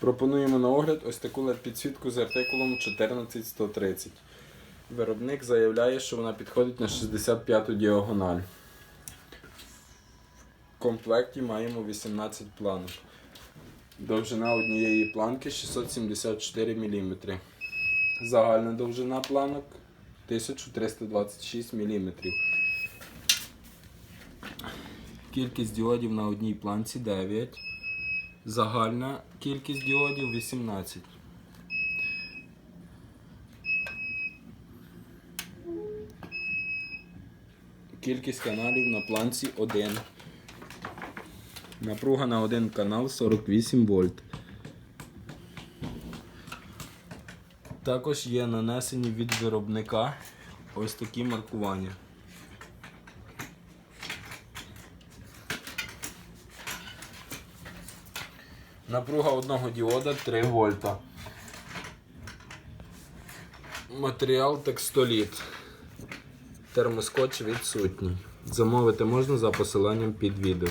Пропонуємо на огляд ось таку LED-підсвітку з артикулом 14130. Виробник заявляє, що вона підходить на 65-ту діагональ. В комплекті маємо 18 планок. Довжина однієї планки 674 мм. Загальна довжина планок 1326 мм. Кількість діодів на одній планці 9. Загальна кількість діодів 18. Кількість каналів на планці 1. Напруга на один канал 48 вольт. Також є нанесені від виробника ось такі маркування. Напруга одного діода 3 вольта. Матеріал текстоліт. Термоскотч відсутній. Замовити можна за посиланням під відео.